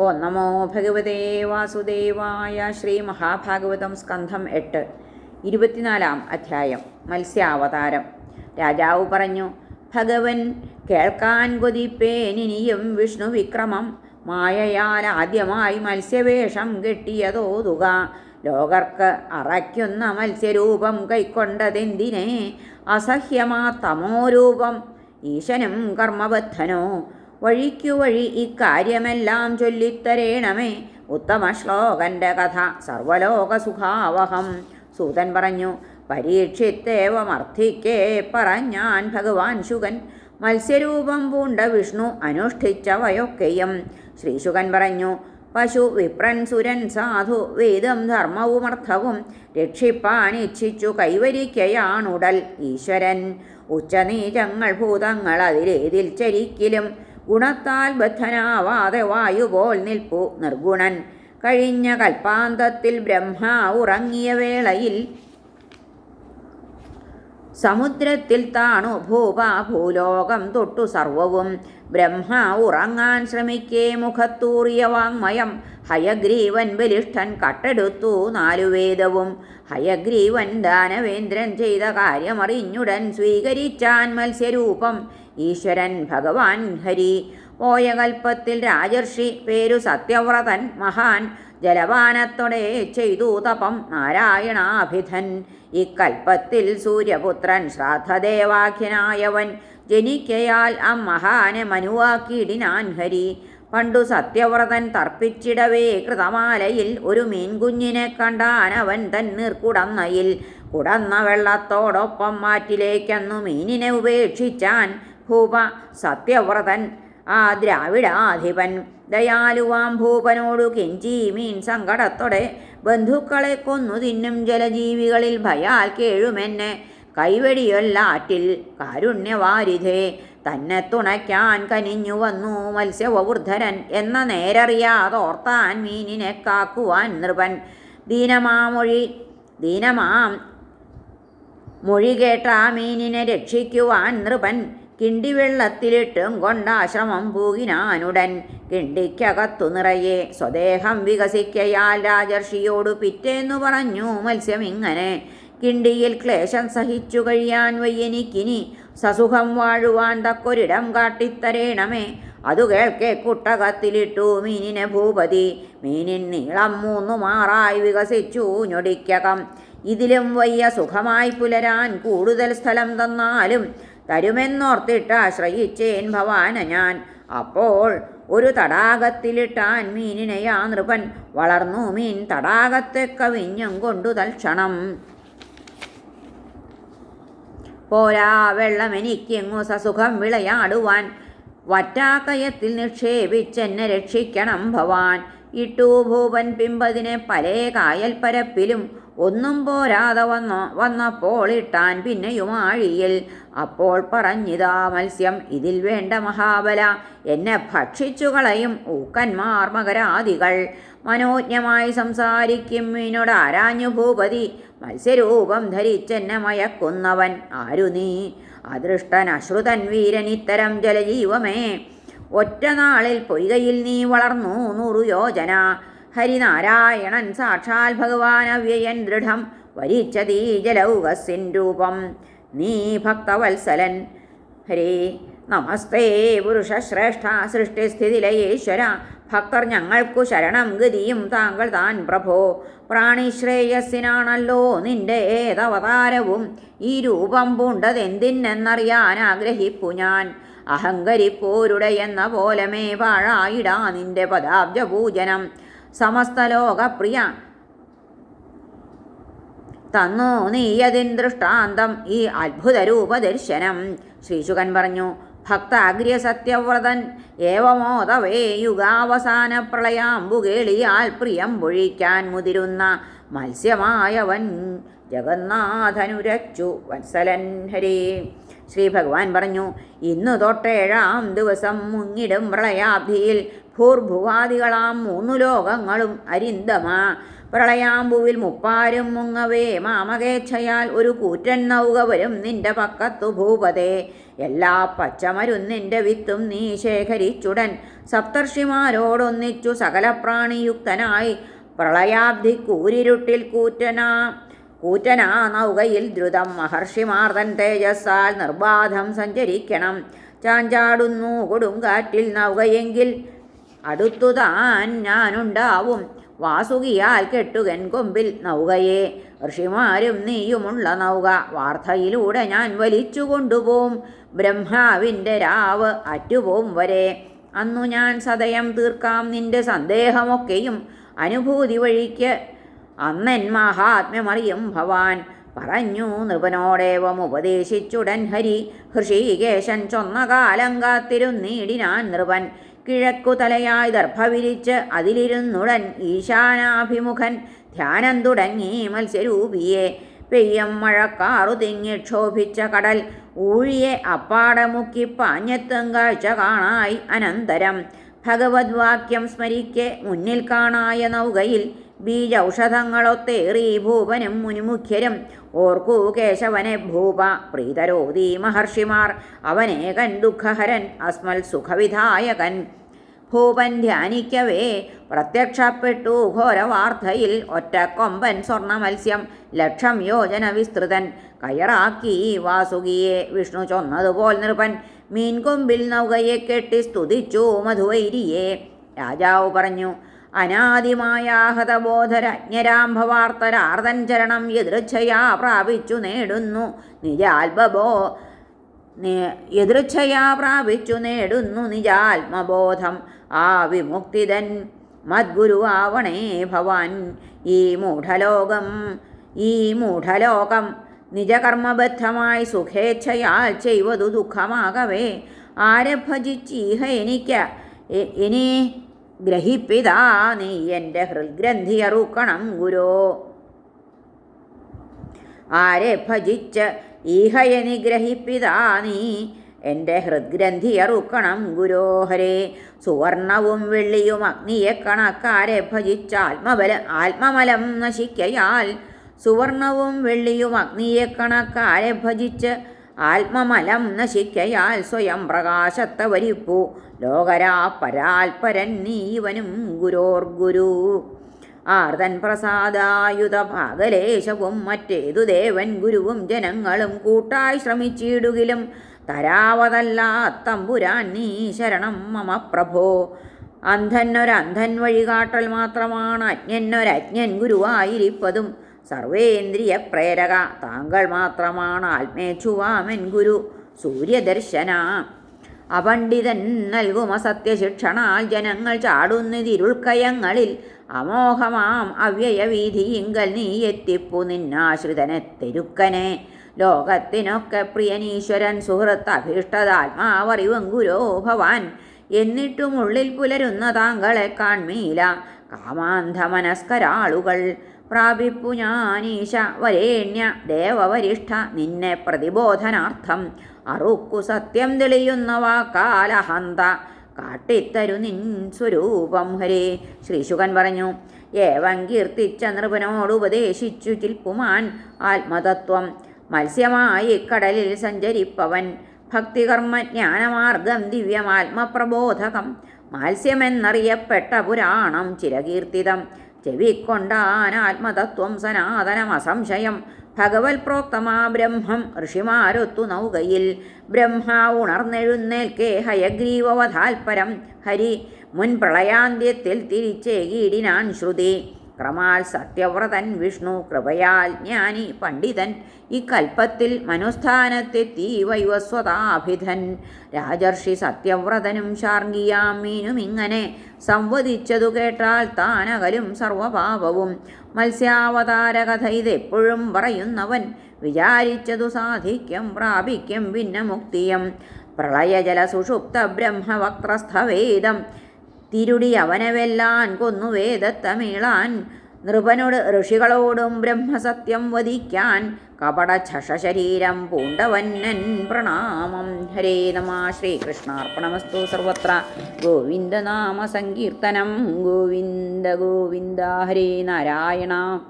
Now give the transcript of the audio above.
ഓ നമോ ഭഗവതേ വാസുദേവായ ശ്രീ മഹാഭാഗവതം സ്കന്ധം എട്ട് ഇരുപത്തിനാലാം അധ്യായം മത്സ്യാവതാരം. രാജാവ് പറഞ്ഞു ഭഗവൻ കേൾക്കാൻ കൊതിപ്പേനിനിയും വിഷ്ണു വിക്രമം മായയാൽ ആദ്യമായി മത്സ്യവേഷം കെട്ടിയതോതുക. ലോകർക്ക് അറയ്ക്കുന്ന മത്സ്യരൂപം കൈക്കൊണ്ടതെന്തിനെ? അസഹ്യമാ തമോരൂപം. ഈശനും കർമ്മബദ്ധനോ. വഴിക്കു വഴി ഇക്കാര്യമെല്ലാം ചൊല്ലിത്തരേണമേ. ഉത്തമ ശ്ലോകന്റെ കഥ സർവലോകസുഖാവഹം. സൂതൻ പറഞ്ഞു പരീക്ഷിത്തേവമർത്ഥിക്കേ പറഞ്ഞാൻ ഭഗവാൻ ശുഗൻ. മത്സ്യരൂപം പൂണ്ട വിഷ്ണു അനുഷ്ഠിച്ചവയൊക്കെയും. ശ്രീശുകൻ പറഞ്ഞു പശു വിപ്രൻ സുരൻ സാധു വേദം ധർമ്മവും അർത്ഥവും രക്ഷിപ്പാൻ ഇച്ഛിച്ചു കൈവരിക്കയാണുടൽ ഈശ്വരൻ. ഉച്ചനീചങ്ങൾ ഭൂതങ്ങൾ അതിലേതിൽ ചരിക്കിലും ഗുണത്താൽ ബദ്ധനാവാതെ വായുപോൽ നിൽപ്പു നിർഗുണൻ. കഴിഞ്ഞ കൽപ്പാന്തത്തിൽ ബ്രഹ്മ ഉറങ്ങിയ വേളയിൽ സമുദ്രത്തിൽ താണു ഭൂപ ഭൂലോകം തൊട്ടു സർവവും. ബ്രഹ്മ ഉറങ്ങാൻ ശ്രമിക്കേ മുഖത്തൂറിയ വാങ്മയം. ഹയഗ്രീവൻ ബലിഷ്ഠൻ കട്ടെടുത്തു നാലുവേദവും. ഹയഗ്രീവൻ ദാനവേന്ദ്രൻ ചെയ്ത കാര്യമറിഞ്ഞുടൻ സ്വീകരിച്ചാൻ മത്സ്യരൂപം. ഈശ്വരൻ ഭഗവാൻ ഹരി. ഓയകൽപ്പത്തിൽ കൽപ്പത്തിൽ രാജർഷി പേരു സത്യവ്രതൻ മഹാൻ. ജലപാനത്തോടെ ചെയ്തു തപം നാരായണാഭിധൻ. ഇക്കൽപ്പത്തിൽ സൂര്യപുത്രൻ ശ്രാദ്ധദേവാഖ്യനായവൻ. ജനിക്കയാൽ അമ്മഹാനെ മനുവാക്കിയിടിനാൻ ഹരി. പണ്ടു സത്യവ്രതൻ തർപ്പിച്ചിടവേ കൃതമാലയിൽ ഒരു മീൻകുഞ്ഞിനെ കണ്ടാൻ അവൻ തൻ കുടന്നയിൽ കുടന്ന വെള്ളത്തോടൊപ്പം മാറ്റിലേക്കന്നു മീനിനെ ഉപേക്ഷിച്ചാൻ ഭൂപ സത്യവ്രതൻ. ആ ദ്രാവിഡാധിപൻ ദയാലുവാം ഭൂപനോടു കെഞ്ചി മീൻ സങ്കടത്തോടെ ബന്ധുക്കളെ കൊന്നു തിന്നും ജലജീവികളിൽ ഭയാൽ കേഴുമെന്നെ. കൈവെടിയൊല്ലാറ്റിൽ കാരുണ്യവാരിധേ തന്നെ തുണയ്ക്കാൻ കനിഞ്ഞു വന്നു മത്സ്യവൃദ്ധരൻ എന്ന നേരറിയാതോർത്താൻ മീനിനെ കാക്കുവാൻ നൃപൻ. ദീനമാമൊഴി ദീനമാം മൊഴി കേട്ട മീനിനെ രക്ഷിക്കുവാൻ നൃപൻ. കിണ്ടിവെള്ളത്തിലിട്ടും കൊണ്ടാശ്രമം പൂകിനാനുടൻ കിണ്ടിക്കകത്തു നിറയെ സ്വദേഹം വികസിക്കയാൽ രാജർഷിയോട് പിറ്റേന്നു പറഞ്ഞു മത്സ്യം ഇങ്ങനെ കിണ്ടിയിൽ ക്ലേശം സഹിച്ചു കഴിയാൻ വയ്യനിക്കിനി സസുഖം വാഴുവാൻ തക്കൊരിടം കാട്ടിത്തരേണമേ. അതു കേൾക്കെ കുട്ടകത്തിലിട്ടു മീനിനെ ഭൂപതി. മീനിൻ നീളം മൂന്നു മാറായി വികസിച്ചു ഞൊടിക്കകം. ഇതിലും വയ്യ സുഖമായി പുലരാൻ കൂടുതൽ സ്ഥലം തന്നാലും തരുമെന്നോർത്തിട്ട് ആശ്രയിച്ചേൻ ഭവാന ഞാൻ. അപ്പോൾ ഒരു തടാകത്തിലിട്ടാൻ മീനിനെയാ നൃപൻ വളർന്നു. മീൻ തടാകത്തെ കവിഞ്ഞും കൊണ്ടു തൽക്ഷണം. പോരാ വെള്ളമെനിക്കെങ്ങു സസുഖം വിളയാടുവാൻ. വറ്റാക്കയത്തിൽ നിക്ഷേപിച്ചെന്നെ രക്ഷിക്കണം ഭവാൻ. ഇട്ടു ഭൂപൻ പിമ്പതിനെ പലേ കായൽ പരപ്പിലും ഒന്നും പോരാതെ വന്ന വന്നപ്പോൾ ഇട്ടാൻ പിന്നെയും ആഴിയിൽ. അപ്പോൾ പറഞ്ഞിതാ മത്സ്യം ഇതിൽ വേണ്ട മഹാബല. എന്നെ ഭക്ഷിച്ചു കളയും ഊക്കന്മാർ മകരാദികൾ. മനോജ്ഞമായി സംസാരിക്കും മീനോട് ആരാഞ്ഞു ഭൂപതി. മത്സ്യരൂപം ധരിച്ചെന്നെ മയക്കുന്നവൻ ആരു നീ? അദൃഷ്ടൻ അശ്രുതൻ വീരൻ ഇത്തരം ജലജീവമേ. ഒറ്റ നാളിൽ പൊയ്കയിൽ നീ വളർന്നു നൂറു യോജന ഹരിനാരായണൻ സാക്ഷാൽ ഭഗവാൻ അവ്യയൻ ദൃഢം വരിച്ചതീ ജലൗകസിൻ രൂപം. നീ ഭക്തവത്സലൻ. ഹരേ നമസ്തേ പുരുഷശ്രേഷ്ഠ സൃഷ്ടിസ്ഥിതിലയേശ്വര ഭക്തർ ഞങ്ങൾക്കു ശരണം ഗതിയും താങ്കൾ താൻ പ്രഭോ. പ്രാണിശ്രേയസ്സിനാണല്ലോ നിന്റെ ഏതവതാരവും. ഈ രൂപം പൂണ്ടതെന്തിനെന്നറിയാൻ ആഗ്രഹിപ്പു ഞാൻ. അഹങ്കരിപ്പോരുടെ എന്ന പോലമേ പാഴായിടാ നിന്റെ പദാബ്ജ പൂജനം സമസ്തലോകപ്രിയ തന്നു നീയതിൻ ദൃഷ്ടാന്തം ഈ അത്ഭുത രൂപദർശനം ശ്രീശുകൻ പറഞ്ഞു ഭക്താഗ്ര്യ സത്യവ്രതൻ ഏവമോദവേ യുഗാവസാന പ്രളയാമ്പുകേളിയാൽ പ്രിയം പൊഴിക്കാൻ മുതിരുന്ന മത്സ്യമായവൻ ജഗന്നാഥനുരച്ചു വത്സലൻ ഹരേ. ശ്രീ ഭഗവാൻ പറഞ്ഞു ഇന്നു തൊട്ടേഴാം ദിവസം മുങ്ങിടും പ്രളയാബ്ധിയിൽ ഭൂർഭുവാദികളാം മൂന്നു ലോകങ്ങളും അരിന്തമാ. പ്രളയാമ്പുവിൽ മുപ്പാരും മുങ്ങവേ മാമകേച്ഛയാൽ ഒരു കൂറ്റൻ നൗക വരും നിന്റെ പക്കത്തു ഭൂപതേ. എല്ലാ പച്ചമരുന്നിന്റെ വിത്തും നീ ശേഖരിച്ചുടൻ. സപ്തർഷിമാരോടൊന്നിച്ചു സകല പ്രാണിയുക്തനായി പ്രളയാബ്ധി കൂരിരുട്ടിൽ കൂറ്റനാ കൂറ്റനാ നൗകയിൽ ദ്രുതം. മഹർഷിമാർദ്ദൻ തേജസ്സാൽ നിർബാധം സഞ്ചരിക്കണം. ചാഞ്ചാടുന്നു കൊടുങ്കാറ്റിൽ നൗകയെങ്കിൽ അടുത്തു താൻ ഞാനുണ്ടാവും. വാസുകിയാൽ കെട്ടുകൻ കൊമ്പിൽ നൗകയെ. ഋഷിമാരും നീയുമുള്ള നൗക. വാർത്തയിലൂടെ ഞാൻ വലിച്ചു കൊണ്ടുപോവും. ബ്രഹ്മാവിന്റെ രാവ് അറ്റുപോം വരെ. അന്നു ഞാൻ സദയം തീർക്കാം നിന്റെ സന്ദേഹമൊക്കെയും അനുഭൂതി വഴിക്ക്. അന്നൻ മഹാത്മ്യമറിയും ഭവാൻ പറഞ്ഞു നൃപനോടേവം ഉപദേശിച്ചുടൻ ഹരി. ഹൃഷീകേശൻ ചൊന്ന കാലം കാത്തിരുന്നീടിനാൻ നൃപൻ. കിഴക്കു തലയായി ദർഭ അതിലിരുന്നുടൻ ഈശാനാഭിമുഖൻ ധ്യാനം തുടങ്ങി മത്സ്യരൂപിയെ. പെയ്യം മഴക്കാറു തിങ്ങി ക്ഷോഭിച്ച കടൽ ഊഴിയെ അപ്പാടെ മുക്കി പാഞ്ഞെത്തും കാഴ്ച കാണായി അനന്തരം. ഭഗവത് വാക്യം സ്മരിക്കെ മുന്നിൽ കാണായ നൗകയിൽ ബീജൌഷധങ്ങളൊത്തേറി ഭൂപനും മുനിമുഖ്യരും. ഓർക്കൂ കേശവനെ ഭൂപ പ്രീതരോധി മഹർഷിമാർ. അവനേകൻ ദുഃഖഹരൻ അസ്മൽ സുഖവിധായകൻ. ഭൂപൻ ധ്യാനിക്കവേ പ്രത്യക്ഷപ്പെട്ടു ഘോരവാർത്തയിൽ ഒറ്റ കൊമ്പൻ സ്വർണമത്സ്യം ലക്ഷം യോജന വിസ്തൃതൻ. കയറാക്കി വാസുകിയെ വിഷ്ണു ചൊന്നതുപോൽ നൃപൻ. മീൻകൊമ്പിൽ നൗകയെ കെട്ടി സ്തുതിച്ചു മധുവൈരിയെ. രാജാവ് പറഞ്ഞു അനാദിമായ യദൃച്ഛയാ പ്രാപിച്ചു നേടുന്നു. നിജാൽബോ എതിർച്ഛയാ പ്രാപിച്ചു നേടുന്നു നിജാത്മബോധം. ആ വിമുക്തിതൻ മദ്ഗുരുവാവണേ ഭവാൻ. ഈ മൂഢലോകം ഈ മൂഢലോകം നിജകർമ്മബദ്ധമായി സുഖേച്ഛയാൽ ചെയ്വതു ദുഃഖമാകവേ. ആരെ ഭജിച്ചീഹ എനിക്ക്? ഇനി ഗ്രഹിപ്പിതാ നീ എന്റെ ഹൃദ്ഗ്രന്ഥി അറുക്കണം ഗുരോ. ആരെ ഭജിച്ച് ഈഹയെ നിഗ്രഹിപ്പിതാ നീ എന്റെ ഹൃദ്ഗ്രന്ഥി അറുക്കണം ഗുരോഹരേ സുവർണവും വെള്ളിയും അഗ്നിയെ കണക്കാരെ ഭജിച്ച ആത്മബല ആത്മമലം നശിക്കയാൽ സുവർണവും വെള്ളിയും അഗ്നിയെ കണക്കാരെ ഭജിച്ച് ആത്മമലം നശിക്കയാൽ സ്വയം പ്രകാശത്തെ വരിപ്പു. ലോകരാ പരാൽപരൻ നീവനും ഗുരോർ ഗുരു. ആർതൻ പ്രസാദായുധ ഭാഗലേശവും മറ്റേതു ദേവൻ ഗുരുവും ജനങ്ങളും കൂട്ടായി ശ്രമിച്ചിടുകിലും തരാവതല്ലാത്തമ്പുരാൻ നീ ശരണം മമ പ്രഭോ. അന്ധനൊരന്ധൻ വഴികാട്ടൽ മാത്രമാണ്. അജ്ഞനൊരജ്ഞൻ ഗുരുവായിരിപ്പതും. സർവേന്ദ്രിയ പ്രേരക താങ്കൾ മാത്രമാണ് ആത്മേച്ഛുവാമൻ ഗുരു. സൂര്യദർശന. അപണ്ഡിതൻ നൽകുമ സത്യശിക്ഷണാൽ ജനങ്ങൾ ചാടുന്നതിരുൾക്കയങ്ങളിൽ അമോഹമാം അവ്യയവീതിയിങ്കൽ നീ എത്തിപ്പു നിന്നാശ്രിതനെ തെരുക്കനെ. ലോകത്തിനൊക്കെ പ്രിയനീശ്വരൻ സുഹൃത്ത് അഭീഷ്ടതാത്മാവറിവും ഗുരോ ഭവാൻ. എന്നിട്ടുമുള്ളിൽ പുലരുന്ന താങ്കളെ കാൺമീല. കാമാന്ധമനസ്കരാളുകൾ പ്രാപിപ്പു ഞാനീശ വരേണ്യ ദേവവരിഷ്ഠ നിന്നെ പ്രതിബോധനാർത്ഥം. അറുക്കു സത്യം തെളിയുന്ന വാക്കാലഹന്ത കാട്ടിത്തരു നിൻ സ്വരൂപം ഹരേ. ശ്രീശുകൻ പറഞ്ഞു ഏവം കീർത്തിച്ച നൃപനോട് ഉപദേശിച്ചു ചിൽപ്പുമാൻ ആത്മതത്വം. മത്സ്യമായി കടലിൽ സഞ്ചരിപ്പവൻ ഭക്തികർമ്മ ജ്ഞാനമാർഗം ദിവ്യമാത്മപ്രബോധകം. മത്സ്യമെന്നറിയപ്പെട്ട പുരാണം ചിരകീർത്തിതം. ചെവിക്കൊണ്ടാൻ ആത്മതത്വം സനാതനം അസംശയം ഭഗവത് പ്രോക്തമാ ബ്രഹ്മം ഋഷിമാരൊത്തു നൗകയിൽ. ബ്രഹ്മ ഉണർന്നെഴുന്നേൽക്കേ ഹയഗ്രീവവധാൽപരം ഹരി മുൻ പ്രളയാന്ത്യത്തിൽ തിരിച്ചേകീടിനാൻ ശ്രുതി. ക്രമാൽ സത്യവ്രതൻ വിഷ്ണു കൃപയാൽ ജ്ഞാനി പണ്ഡിതൻ. ഇക്കൽപ്പത്തിൽ മനുസ്ഥാനത്തെത്തി വൈവസ്വതാഭിധൻ രാജർഷി സത്യവ്രതനും ശാർഗിയാം മീനും ഇങ്ങനെ സംവദിച്ചതു കേട്ടാൽ താനകലും സർവപാപവും. മത്സ്യാവതാരകഥ ഇതെപ്പോഴും പറയുന്നവൻ വിചാരിച്ചതു സാധിക്കും പ്രാപിക്കും പിന്നെ മുക്തിയം പ്രളയജല സുഷുപ്ത ബ്രഹ്മവക്ത്രസ്ഥവേദം തിരുടി അവനവെല്ലാൻ കൊന്നു വേദത്തമീളാൻ. നൃപനോട് ഋഷികളോടും ബ്രഹ്മസത്യം വധിക്കാൻ കപട ശരീരം പൂണ്ടവന്നൻ പ്രണാമം. ഹരേ നമ ശ്രീകൃഷ്ണാർപ്പണമസ്തു സർവത്ര. ഗോവിന്ദനാമ സങ്കീർത്തനം. ഗോവിന്ദ ഗോവിന്ദ. ഹരേ നാരായണ.